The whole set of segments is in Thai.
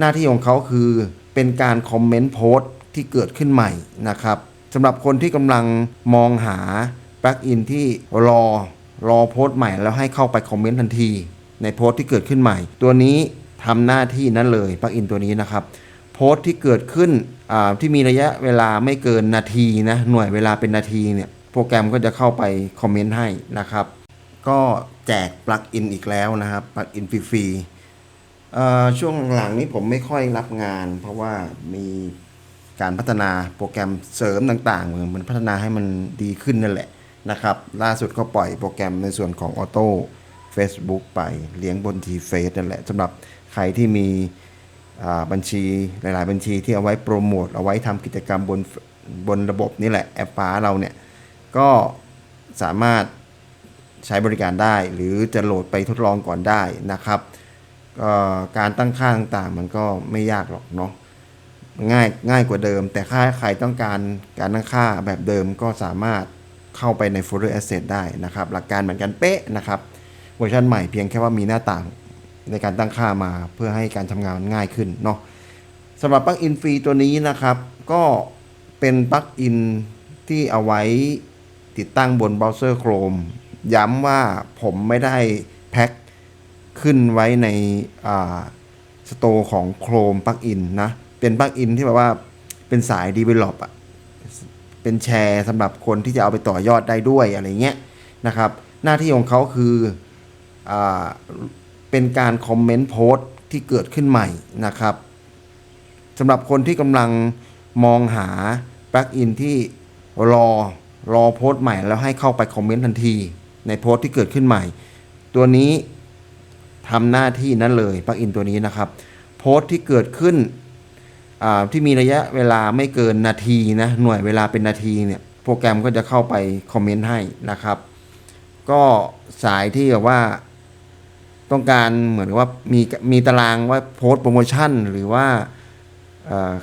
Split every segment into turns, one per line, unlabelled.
หน้าที่ของเขาคือเป็นการคอมเมนต์โพสต์ที่เกิดขึ้นใหม่นะครับสำหรับคนที่กำลังมองหาปลั๊กอินที่รอรอโพสต์ใหม่แล้วให้เข้าไปคอมเมนต์ทันที ในโพสต์ที่เกิดขึ้นใหม่ ตัวนี้ทำหน้าที่นั้นเลยปลั๊กอินตัวนี้นะครับโพสต์ที่เกิดขึ้นที่มีระยะเวลาไม่เกินนาทีนะหน่วยเวลาเป็นนาทีเนี่ยโปรแกรมก็จะเข้าไปคอมเมนต์ให้นะครับ ก็แจกปลั๊กอินอีกแล้วนะครับปลั๊กอินฟรีๆ ช่วงหลังนี้ผมไม่ค่อยรับงาน เพราะว่ามีการพัฒนาโปรแกรมเสริมต่างๆเหมือนมันพัฒนาให้มันดีขึ้นนั่นแหละนะครับ ล่าสุดก็ปล่อยโปรแกรมในส่วนของออโต้ Facebook ไปเลี้ยงบนทีเฟสนั่นแหละสำหรับใครที่มีบัญชีหลาย ๆ บัญชีที่เอาไว้โปรโมทเอาไว้ทำกิจกรรมบนบนระบบนี่แหละแอปฟ้าเราเนี่ย ก็สามารถใช้บริการได้ หรือจะโหลดไปทดลองก่อนได้นะครับ ก็การตั้งค่าต่างๆ มันก็ไม่ยากหรอกเนาะง่ายง่ายกว่าเดิม แต่ถ้าใครต้องการการตั้งค่าแบบเดิมก็สามารถเข้าไปใน Folder Asset ได้นะครับ หลักการเหมือนกันเป๊ะนะครับ เวอร์ชันใหม่เพียงแค่ว่ามีหน้าต่างในการตั้งค่ามาเพื่อให้การทำงานมันง่ายขึ้นเนาะสำหรับปลั๊กอินฟรีตัวนี้นะครับ ก็เป็นปลั๊กอินที่เอาไว้ติดตั้งบนเบราว์เซอร์ Chrome ย้ำว่าผมไม่ได้แพ็ค ขึ้นไว้ในสโตของ Chrome ปลั๊กอินนะ เป็นปลั๊กอินที่แบบว่าเป็นสาย Develop อะเป็นแชร์สำหรับคนที่จะเอาไปต่อยอดได้ด้วยอะไรเงี้ยนะครับ หน้าที่ของเขาคืออเป็นการคอมเมนต์โพสต์ที่เกิดขึ้นใหม่นะครับสำหรับคนที่กำลังมองหาปลั๊กอินที่รอรอโพสต์ใหม่แล้วให้เข้าไปคอมเมนต์ทันที ในโพสต์ที่เกิดขึ้นใหม่ ตัวนี้ ทำหน้าที่นั้นเลยปลั๊กอินตัวนี้นะครับ โพสต์ที่เกิดขึ้นที่มีระยะเวลาไม่เกินนาทีนะหน่วยเวลาเป็นนาทีเนี่ยโปรแกรมก็จะเข้าไปคอมเมนต์ให้นะครับ ก็สายที่แบบว่าต้องการเหมือนว่ามีมีตารางว่าโพสต์โปรโมชั่น หรือว่า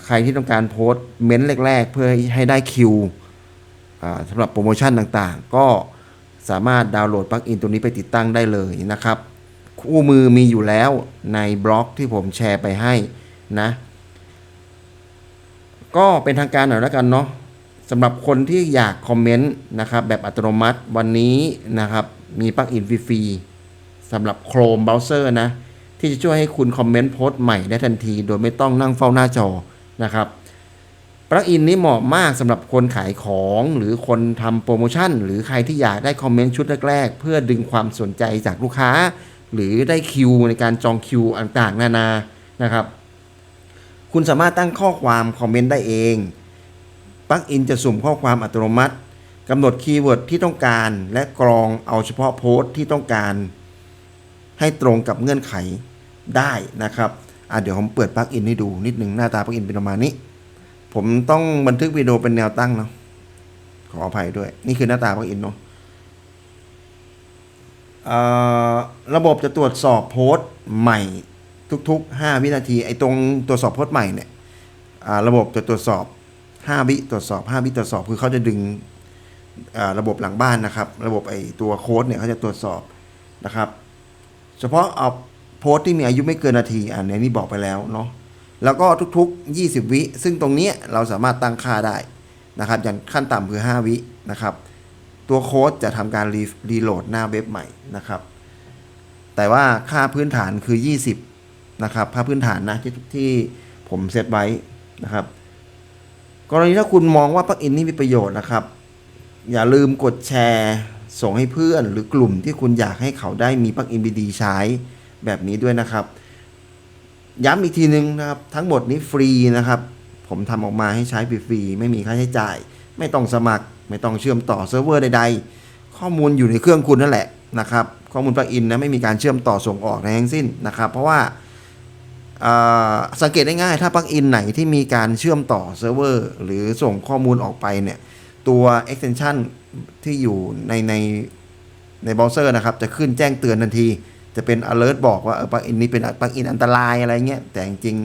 ใครที่ต้องการโพสต์เม้นต์แรก ๆ เพื่อให้ได้คิวสำหรับโปรโมชั่นต่างๆ ก็สามารถดาวน์โหลดปลั๊กอินตัวนี้ไปติดตั้งได้เลยนะครับ คู่มือมีอยู่แล้วในบล็อกที่ผมแชร์ไปให้นะ ก็เป็นทางการหน่อยแล้วกันเนาะสำหรับคนที่อยากคอมเมนต์นะครับแบบอัตโนมัติวันนี้นะครับ มีปลั๊กอินฟรีสำหรับ Chrome Browser นะ ที่จะช่วยให้คุณคอมเมนต์โพสต์ใหม่ได้ทันที โดยไม่ต้องนั่งเฝ้าหน้าจอนะครับปลั๊กอินนี้เหมาะมากสำหรับคนขายของหรือคนทำโปรโมชั่น หรือใครที่อยากได้คอมเมนต์ชุดแรกๆ เพื่อดึงความสนใจจากลูกค้า หรือได้คิวในการจองคิวต่างๆ นานานะครับ คุณสามารถตั้งข้อความคอมเมนต์ได้เองปลั๊กอินจะสุ่มข้อความอัตโนมัติกำหนดคีย์เวิร์ดที่ต้องการ และกรองเอาเฉพาะโพสต์ที่ต้องการ ให้ตรงกับเงื่อนไขได้นะครับอะเดี๋ยวผมเปิดปลั๊กอินให้ดูนิดหนึ่งหน้าตาปลั๊กอินเป็นประมาณนี้ ผมต้องบันทึกวิดีโอเป็นแนวตั้งเนาะขออภัยด้วย นี่คือหน้าตาปลั๊กอินเนาะ ระบบจะตรวจสอบโพสต์ใหม่ทุกๆ 5 วินาที ไอ้ตรงตรวจสอบโพสต์ใหม่เนี่ยระบบจะตรวจสอบ 5 วิตรวจสอบ 5 วิตรวจสอบ คือเขาจะดึงระบบหลังบ้านนะครับ ระบบไอ้ตัวโค้ดเนี่ยเขาจะตรวจสอบนะครับ เฉพาะเอาโพสต์ที่มีอายุไม่เกินนาทีอันนี้นี่บอกไปแล้วเนาะแล้วก็ทุกๆ 20 วิ ซึ่งตรงนี้เราสามารถตั้งค่าได้นะครับอย่างขั้นต่ำคือ 5 วินะครับ ตัวโค้ดจะทำการรีรโหลดหน้าเว็บใหม่นะครับ แต่ว่าค่าพื้นฐานคือ 20 นะครับค่าพื้นฐานนะที่ที่ผมเซตไว้นะครับ กรณีถ้าคุณมองว่าปลั๊กอินนี่มีประโยชน์นะครับ อย่าลืมกดแชร์ส่งให้เพื่อนหรือกลุ่มที่คุณอยากให้เขาได้มีปลั๊กอินดีใช้แบบนี้ด้วยนะครับ ย้ำอีกทีนึงนะครับ ทั้งหมดนี้ฟรีนะครับ ผมทำออกมาให้ใช้ฟรีๆไม่มีค่าใช้จ่าย ไม่ต้องสมัคร ไม่ต้องเชื่อมต่อเซิร์ฟเวอร์ใดๆ ข้อมูลอยู่ในเครื่องคุณนั่นแหละนะครับ ข้อมูลปลั๊กอินนะไม่มีการเชื่อมต่อส่งออกในทั้งสิ้นนะครับ เพราะว่าสังเกตได้ง่ายถ้าปลั๊กอินไหนที่มีการเชื่อมต่อเซิร์ฟเวอร์หรือส่งข้อมูลออกไปเนี่ยตัว extension ที่อยู่ในในในเบราว์เซอร์นะครับ จะขึ้นแจ้งเตือนทันที จะเป็น alert บอกว่าปลั๊กอินนี้เป็นปลั๊กอินอันตรายอะไรเงี้ย แต่จริง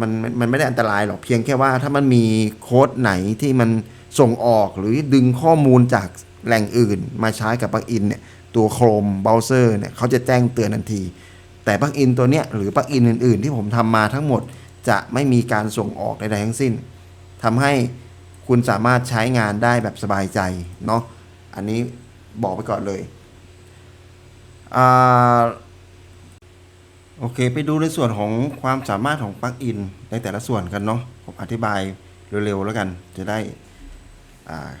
มันมันไม่ได้อันตรายหรอกเพียงแค่ว่าถ้ามันมีโค้ดไหนที่มัน ส่งออกหรือดึงข้อมูลจากแหล่งอื่น มาใช้กับปลั๊กอินเนี่ยตัว Chrome Browser เนี่ยเขาจะแจ้งเตือนทันที แต่ปลั๊กอินตัวเนี้ยหรือปลั๊กอินอื่น ๆ ที่ผมทำมาทั้งหมดจะไม่มีการส่งออกใดๆทั้งสิ้นทำให้คุณสามารถใช้งานได้แบบสบายใจเนาะอันนี้บอกไปก่อนเลยอ่าโอเค ไปดูในส่วนของความสามารถของปลั๊กอินในแต่ละส่วนกันเนาะผมอธิบายเร็วๆแล้วกันจะได้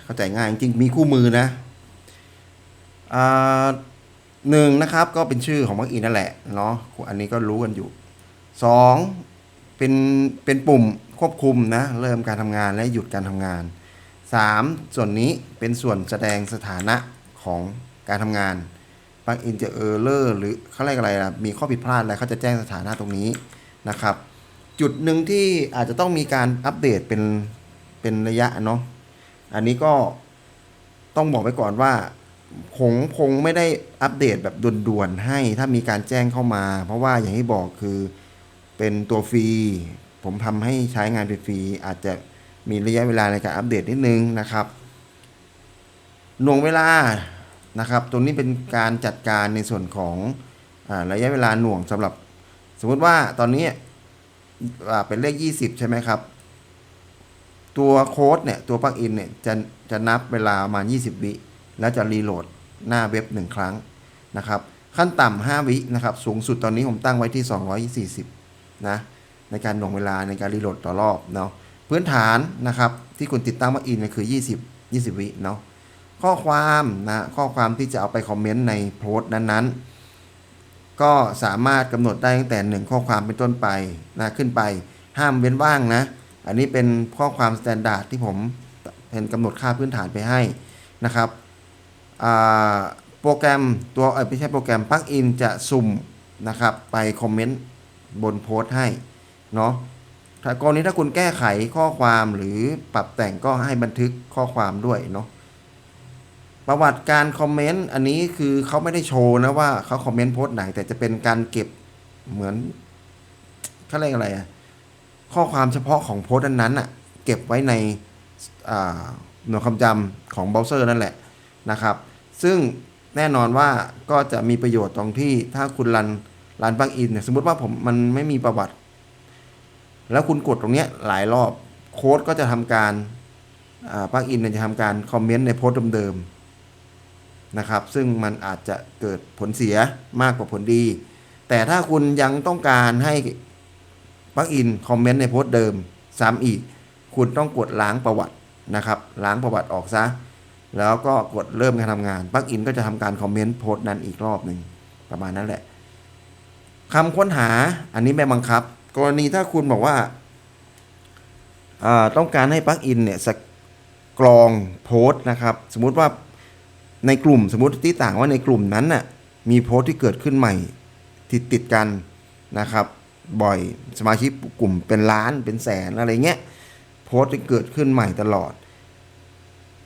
เข้าใจง่ายจริงมีคู่มือนะอหนึ่งนะครับก็เป็นชื่อของปลั๊กอินนั่นแหละเนาะอันนี้ก็รู้กันอยู่สองเป็นเป็นปุ่มควบคุมนะเริ่มการทำงานและหยุดการทำงานสามส่วนนี้เป็นส่วนแสดงสถานะของการทำงานปลั๊กอินจะเออร์เลอร์หรือเขาเรียกอะไรล่ะมีข้อผิดพลาดอะไรเขาจะแจ้งสถานะตรงนี้นะครับ จุดหนึ่งที่อาจจะต้องมีการอัปเดตเป็นเป็นระยะเนาะ อันนี้ก็ต้องบอกไว้ก่อนว่าคงคงไม่ได้อัปเดตแบบด่วนๆให้ถ้ามีการแจ้งเข้ามา เพราะว่าอย่างที่บอกคือเป็นตัวฟรี ผมทำให้ใช้งานฟรี อาจจะมีระยะเวลาในการอัปเดตนิดนึงนะครับหน่วงเวลานะครับ ตรงนี้เป็นการจัดการในส่วนของอระยะเวลาหน่วงสำหรับ สมมติว่าตอนนี้เป็นเลข 20 ใช่ไหมครับ ตัวโค้ดเนี่ย ตัวปลั๊กอินเนี่ยจะจะนับเวลามา 20 วิ แล้วจะรีโหลดหน้าเว็บ 1 ครั้งนะครับ ขั้นต่ำ5วินะครับ สูงสุดตอนนี้ผมตั้งไว้ที่ 240 นะ ในการหน่วงเวลาในการรีโหลดต่อรอบเนาะพื้นฐานนะครับ ที่คุณติดตั้งว่าอินคือ 20 20 วิเนาะข้อความนะข้อความที่จะเอาไปคอมเมนต์ในโพสต์นั้นๆ ก็สามารถกำหนดได้ตั้งแต่หนึ่งข้อความเป็นต้นไปนะขึ้นไปห้ามเว้นว่างนะ อันนี้เป็นข้อความสแตนดาร์ดที่ผมเป็นกำหนดค่าพื้นฐานไปให้นะครับโปรแกรมตัวไม่ใช่โปรแกรมปลั๊กอินจะสุ่มนะครับไปคอมเมนต์บนโพสต์ให้เนาะถ้ากรณีถ้าคุณแก้ไขข้อความหรือปรับแต่งก็ให้บันทึกข้อความด้วยเนาะประวัติการคอมเมนต์อันนี้คือเขาไม่ได้โชว์นะว่าเขาคอมเมนต์โพสต์ไหนแต่จะเป็นการเก็บเหมือนเขาเรียกอะไรอะ ข้อความเฉพาะของโพสต์นั้นๆอะเก็บไว้ในหน่วยความจำของเบราว์เซอร์นั่นแหละนะครับ ซึ่งแน่นอนว่าก็จะมีประโยชน์ตรงที่ถ้าคุณรันรันปลั๊กอินเนี่ยสมมติว่าผมมันไม่มีประวัติ แล้วคุณกดตรงเนี้ยหลายรอบโค้ดก็จะทำการปลั๊กอินเนี่ยจะทำการคอมเมนต์ในโพสต์เดิมๆนะครับ ซึ่งมันอาจจะเกิดผลเสียมากกว่าผลดี แต่ถ้าคุณยังต้องการให้ ปลั๊กอินคอมเมนต์ในโพสต์เดิมซ้ำอีก คุณต้องกดล้างประวัตินะครับล้างประวัติออกซะ แล้วก็กดเริ่มการทำงานปลั๊กอินก็จะทำการคอมเมนต์โพสต์นั้นอีกรอบหนึ่งประมาณนั้นแหละคำค้นหาอันนี้ไม่บังคับ กรณีถ้าคุณบอกว่าต้องการให้ปลั๊กอินเนี่ยสกรองโพสต์นะครับ สมมุติว่าในกลุ่มสมมติที่ต่างว่าในกลุ่มนั้นน่ะมีโพสต์ที่เกิดขึ้นใหม่ติดติดกันนะครับ บ่อย สมาชิกกลุ่มเป็นล้านเป็นแสนอะไรเงี้ยโพสต์ที่เกิดขึ้นใหม่ตลอด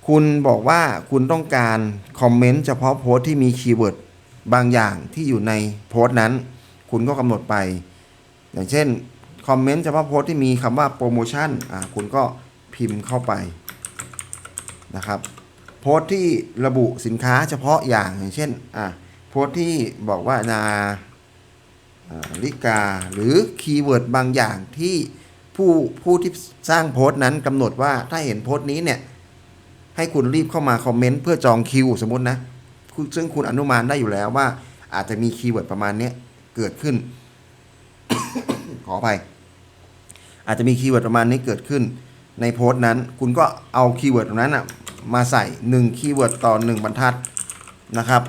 คุณบอกว่าคุณต้องการคอมเมนต์เฉพาะโพสต์ที่มีคีย์เวิร์ดบางอย่างที่อยู่ในโพสต์นั้น คุณก็กำหนดไป อย่างเช่นคอมเมนต์เฉพาะโพสต์ที่มีคำว่าโปรโมชั่นอ่าคุณก็พิมพ์เข้าไปนะครับโพสต์ที่ระบุสินค้าเฉพาะอย่างอย่างเช่นอ่าโพสต์ที่บอกว่านา ลิกา หรือคีย์เวิร์ดบางอย่างที่ผู้ผู้ที่สร้างโพสต์นั้นกำหนดว่าถ้าเห็นโพสต์นี้เนี่ย ให้คุณรีบเข้ามาคอมเมนต์เพื่อจองคิวสมมตินะ ซึ่งคุณอนุมานได้อยู่แล้วว่า อาจจะมีคีย์เวิร์ดประมาณนี้เกิดขึ้น ขออภัย อาจจะมีคีย์เวิร์ดประมาณนี้เกิดขึ้น ในโพสต์นั้น คุณก็เอาคีย์เวิร์ดตรงนั้นอะมาใส่1คีย์เวิร์ดต่อ 1 บรรทัดนะครับ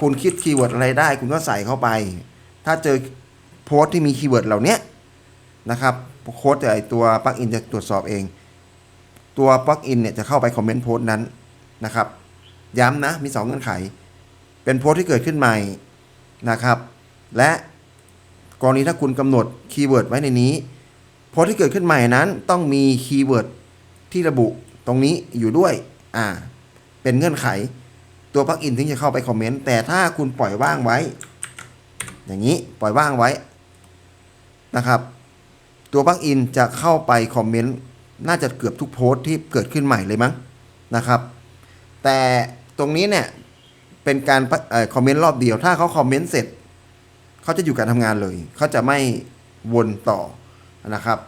คุณคิดคีย์เวิร์ดอะไรได้ คุณก็ใส่เข้าไป ถ้าเจอโพสต์ที่มีคีย์เวิร์ดเหล่านี้นะครับโค้ดจะไอตัวปลั๊กอินจะตรวจสอบเอง ตัวปลั๊กอินเนี่ยจะเข้าไปคอมเมนต์โพสต์นั้นนะครับ ย้ำนะมี 2 เงื่อนไข เป็นโพสต์ที่เกิดขึ้นใหม่นะครับ และกรณีถ้าคุณกำหนดคีย์เวิร์ดไว้ในนี้ โพสต์ที่เกิดขึ้นใหม่นั้น ต้องมีคีย์เวิร์ดที่ระบุตรงนี้อยู่ด้วยอ่าเป็นเงื่อนไข ตัวปลั๊กอินถึงจะเข้าไปคอมเมนต์แต่ถ้าคุณปล่อยว่างไว้ อย่างนี้ปล่อยว่างไว้นะครับ ตัวปลั๊กอินจะเข้าไปคอมเมนต์น่าจะเกือบทุกโพสต์ที่เกิดขึ้นใหม่เลยมั้งนะครับ แต่ตรงนี้เนี่ยเป็นการออคอมเมนต์รอบเดียว ถ้าเขาคอมเมนต์เสร็จเขาจะอยู่การทำงานเลย เขาจะไม่วนต่อนะครับ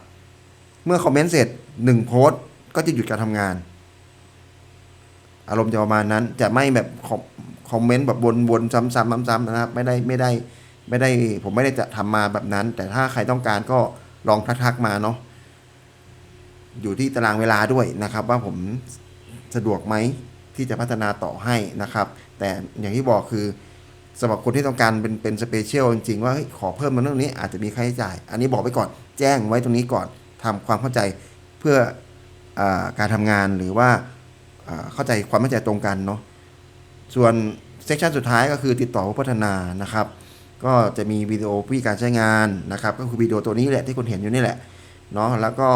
เมื่อคอมเมนต์เสร็จหนึ่งโพสต์ก็จะหยุดการทำงาน อารมณ์จะประมาณนั้นจะไม่แบบคอมคอมเมนต์แบบวนๆซ้ำๆซ้ำๆนะครับ ไม่ได้ไม่ได้ ไม่ได้ผมไม่ได้จะทำมาแบบนั้น แต่ถ้าใครต้องการก็ลองทักๆมาเนาะอยู่ที่ตารางเวลาด้วยนะครับ ว่าผมสะดวกไหมที่จะพัฒนาต่อให้นะครับ แต่อย่างที่บอกคือสำหรับคนที่ต้องการเป็นเป็นสเปเชียลจริงๆ ว่าขอเพิ่มมาเรื่องนี้อาจจะมีค่าใช้จ่าย อันนี้บอกไปก่อนแจ้งไว้ตรงนี้ก่อนทำความเข้าใจเพื่ออาการทำงานหรือว่าอ่าเข้าใจความเข้าใจตรงกันเนาะส่วนเซสชันสุดท้ายก็คือติดต่อผู้พัฒนานะครับ ก็จะมีวิดีโอวิธีการใช้งานนะครับ ก็คือวิดีโอตัวนี้แหละที่คุณเห็นอยู่นี่แหละเนาะแล้วก็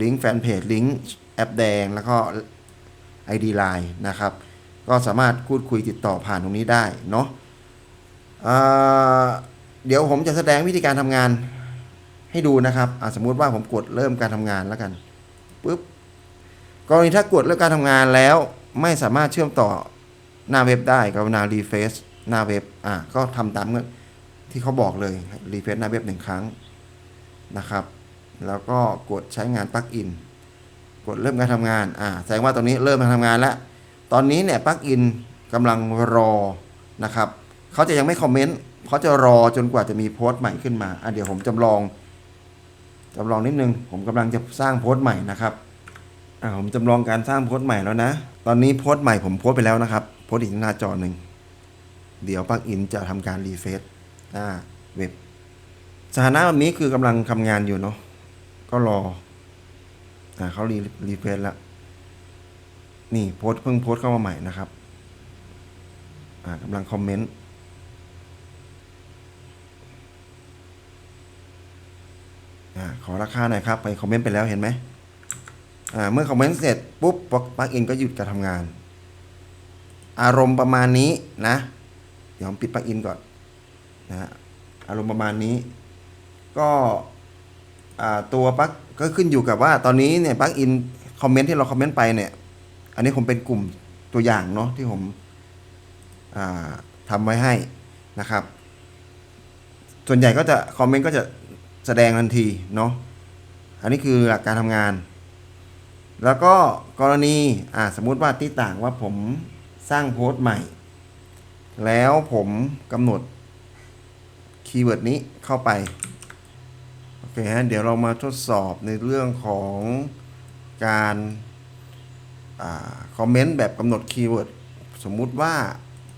ลิงก์แฟนเพจลิงก์แอปแดงแล้วก็ ID Line นะครับ ก็สามารถพูดคุยติดต่อผ่านตรงนี้ได้เนาะเดี๋ยวผมจะแสดงวิธีการทำงานให้ดูนะครับสมมุติว่าผมกดเริ่มการทำงานแล้วกันปุ๊บกรณีถ้ากดเริ่มการทำงานแล้วไม่สามารถเชื่อมต่อหน้าเว็บได้กรุณารีเฟซ หน้าเว็บอ่าก็ทำตามเงื่อนที่เขาบอกเลยรีเฟซหน้าเว็บหนึ่งครั้งนะครับ แล้วก็กดใช้งานปลั๊กอินกดเริ่มการทำงานอ่าแสดงว่าตอนนี้เริ่มการทำงานแล้วตอนนี้เนี่ยปลั๊กอินกำลังรอนะครับเขาจะยังไม่คอมเมนต์เขาจะรอจนกว่าจะมีโพสต์ใหม่ขึ้นมาอะเดี๋ยวผมจำลองจำลองนิดนึง ผมกำลังจะสร้างโพสต์ใหม่นะครับอ่าผมจำลองการสร้างโพสต์ใหม่แล้วนะ ตอนนี้โพสต์ใหม่ผมโพสต์ไปแล้วนะครับ โพสต์อีกหน้าจอหนึ่ง เดี๋ยวปลั๊กอินจะทำการรีเฟซหน้าเว็บ สถานะแบบนี้คือกำลังทำงานอยู่เนาะก็รออ่าเขารีรีเฟซแล้ว นี่โพสเพิ่งโพสเข้ามาใหม่นะครับ อ่ากำลังคอมเมนต์อ่าขอราคาหน่อยครับ ไปคอมเมนต์ไปแล้วเห็นไหมอ่าเมื่อคอมเมนต์เสร็จปุ๊บปลั๊กอินก็หยุดการทำงาน อารมณ์ประมาณนี้นะ ดี๋ยวผมปิดปลั๊กอินก่อนนะฮะอารมณ์ประมาณนี้ ก็ตัวปลั๊กก็ขึ้นอยู่กับว่าตอนนี้เนี่ยปลั๊กอินคอมเมนต์ที่เราคอมเมนต์ไปเนี่ย อันนี้ผมเป็นกลุ่มตัวอย่างเนาะที่ผมอ่าทำไว้ให้นะครับ ส่วนใหญ่ก็จะคอมเมนต์ก็จะแสดงทันทีเนาะอันนี้คือหลักการทำงาน แล้วก็กรณีอ่าสมมุติว่าที่ต่างว่าผมสร้างโพสต์ใหม่ แล้วผมกำหนดคีย์เวิร์ดนี้เข้าไป โอเคฮะ เดี๋ยวเรามาทดสอบในเรื่องของการคอมเมนต์แบบกำหนดคีย์เวิร์ดสมมุติว่า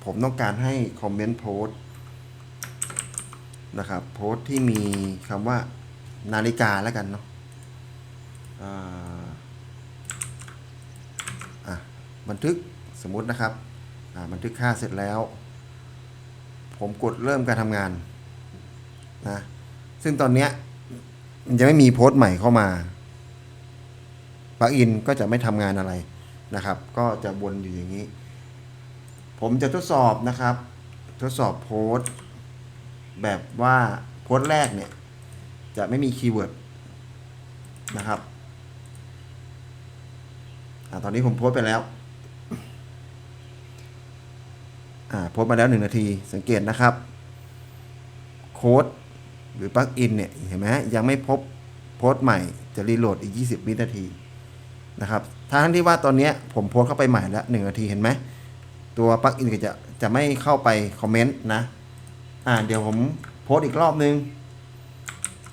ผมต้องการให้คอมเมนต์โพสนะครับโพสที่มีคำว่านาฬิกาแล้วกันเนาะอ่าบันทึกสมมุตินะครับอ่าบันทึกค่าเสร็จแล้ว ผมกดเริ่มการทำงานนะซึ่งตอนเนี้ยมันจะไม่มีโพสต์ใหม่เข้ามาปลั๊กอินก็จะไม่ทำงานอะไรนะครับ ก็จะวนอยู่อย่างนี้ ผมจะทดสอบนะครับ ทดสอบโพสต์แบบว่าโพสต์แรกเนี่ย จะไม่มีคีย์เวิร์ดนะครับอตอนนี้ผมโพสต์ไปแล้วอ่า โพสต์มาแล้วหนึ่งนาทีสังเกตนะครับ โค้ดหรือปลั๊กอินเนี่ยเห็นไหมยังไม่พบโพสต์ใหม่จะรีโหลดอีก 20 วินาทีนะครับทั้งที่ว่าตอนนี้ผมโพสต์เข้าไปใหม่แล้ว 1 นาทีเห็นไหม ตัวปลั๊กอินก็จะจะไม่เข้าไปคอมเมนต์นะ อ่าเดี๋ยวผมโพสต์อีกรอบนึง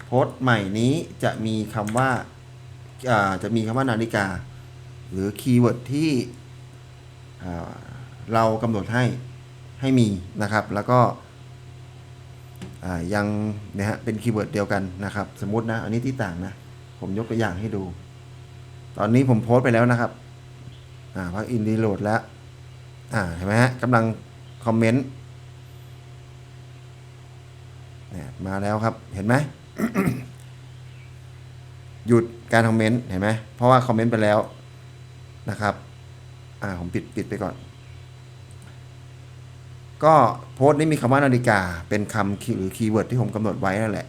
โพสต์ใหม่นี้จะมีคำว่าอ่าจะมีคำว่านาฬิกา หรือคีย์เวิร์ดที่อ่าเรากำหนดให้ ให้มีนะครับ แล้วก็ยังนะฮะเป็นคีย์เวิร์ดเดียวกันนะครับ สมมตินะ อันนี้ที่ต่างนะ ผมยกตัวอย่างให้ดู ตอนนี้ผมโพสต์ไปแล้วนะครับอ่าพักอินดีโหลดแล้วอ่าเห็นไหมฮะกำลังคอมเมนต์เนี่ยมาแล้วครับเห็นไหมหยุดการคอมเมนต์เห็นไหมเพราะว่าคอมเมนต์ไปแล้วนะครับอ่าผมปิดปิดไปก่อน ก็โพสต์นี้มีคำว่านาฬิกา เป็นคำหรือคีย์เวิร์ดที่ผมกำหนดไว้นั่นแหละ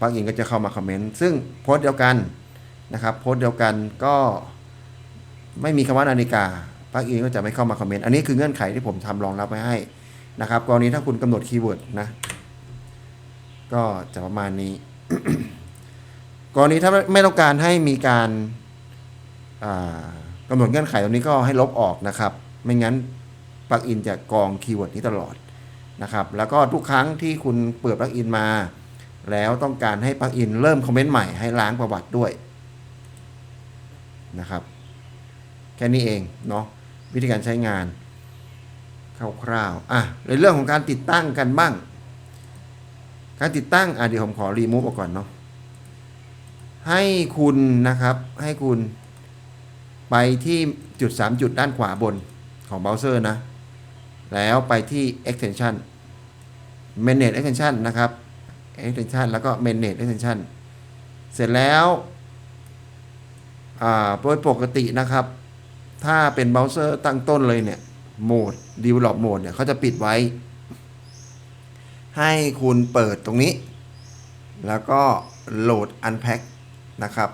ปลั๊กอินก็จะเข้ามาคอมเมนต์ซึ่งโพสต์เดียวกันนะครับโพสต์เดียวกันก็ไม่มีคำว่านาฬิกาปลั๊กอินก็จะไม่เข้ามาคอมเมนต์อันนี้คือเงื่อนไขที่ผมทำรองรับไว้ให้นะครับกรณีถ้าคุณกำหนดคีย์เวิร์ดนะก็จะประมาณนี้ กรณีถ้าไม่ต้องการให้มีการอ่ากำหนดเงื่อนไขตรงนี้ก็ให้ลบออกนะครับ ไม่งั้น ปลั๊กอินจะกรองคีย์เวิร์ดนี้ตลอดนะครับ แล้วก็ทุกครั้งที่คุณเปิดปลั๊กอินมา แล้วต้องการให้ปลั๊กอินเริ่มคอมเมนต์ใหม่ให้ล้างประวัติด้วยนะครับ แค่นี้เองเนาะวิธีการใช้งานคร่าวๆอะในเรื่องของการติดตั้งกันบ้าง การติดตั้งอะเดี๋ยวผมขอรีมูฟออกก่อนเนาะให้คุณนะครับให้คุณไปที่จุด 3 จุดด้านขวาบนของเบราว์เซอร์นะ แล้วไปที่ extension manage extension นะครับ extension แล้วก็ manage extension เสร็จแล้วอ่าโดยปกตินะครับ ถ้าเป็นเบราว์เซอร์ตั้งต้นเลยเนี่ยโหมด develop mode เนี่ยเขาจะปิดไว้ ให้คุณเปิดตรงนี้ แล้วก็โหลด unpack นะครับ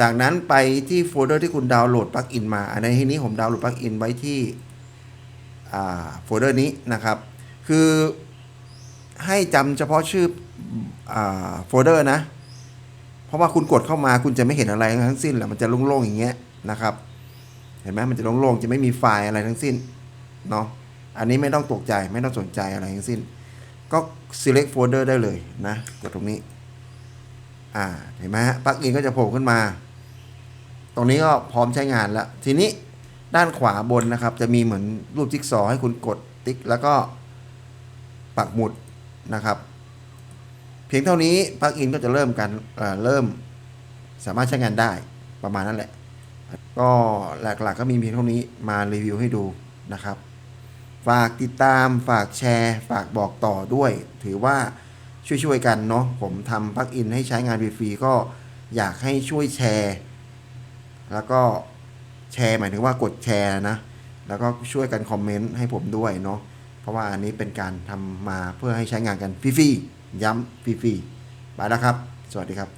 จากนั้นไปที่โฟลเดอร์ที่คุณดาวน์โหลดปลั๊กอินมาอันในที่นี้ผมดาวน์โหลดปลั๊กอินไว้ที่ โฟลเดอร์นี้นะครับ คือให้จำเฉพาะชื่ออโฟลเดอร์นะ เพราะว่าคุณกดเข้ามาคุณจะไม่เห็นอะไรทั้งสิ้นแหละมันจะโล่งๆอย่างเงี้ยนะครับ เห็นไหมมันจะโล่งๆจะไม่มีไฟล์อะไรทั้งสิ้นเนาะอันนี้ไม่ต้องตกใจไม่ต้องสนใจอะไรทั้งสิ้น ก็ select folder ได้เลยนะกดตรงนี้อ่าเห็นไหมฮะปลั๊กอินก็จะโผล่ขึ้นมา ตรงนี้ก็พร้อมใช้งานแล้ว ทีนี้ ด้านขวาบนนะครับ จะมีเหมือนรูปจิ๊กซอให้คุณกดติ๊ก แล้วก็ปักหมุดนะครับ เพียงเท่านี้ปลั๊กอินก็จะเริ่มกันเเริ่มสามารถใช้งานได้ประมาณนั้นแหละ ก็หลักๆก็มีเพียงเท่านี้มารีวิวให้ดูนะครับ ฝากติดตามฝากแชร์ ฝากบอกต่อด้วย ถือว่าช่วยๆกันเนาะผมทำปลั๊กอินให้ใช้งานฟรีๆก็อยากให้ช่วยแชร์ แล้วก็ แชร์หมายถึงว่ากดแชร์นะ แล้วก็ช่วยกันคอมเมนต์ให้ผมด้วยเนาะเพราะว่าอันนี้เป็นการทำมาเพื่อให้ใช้งานกันฟรีๆย้ำฟรีๆไปแล้วครับ สวัสดีครับ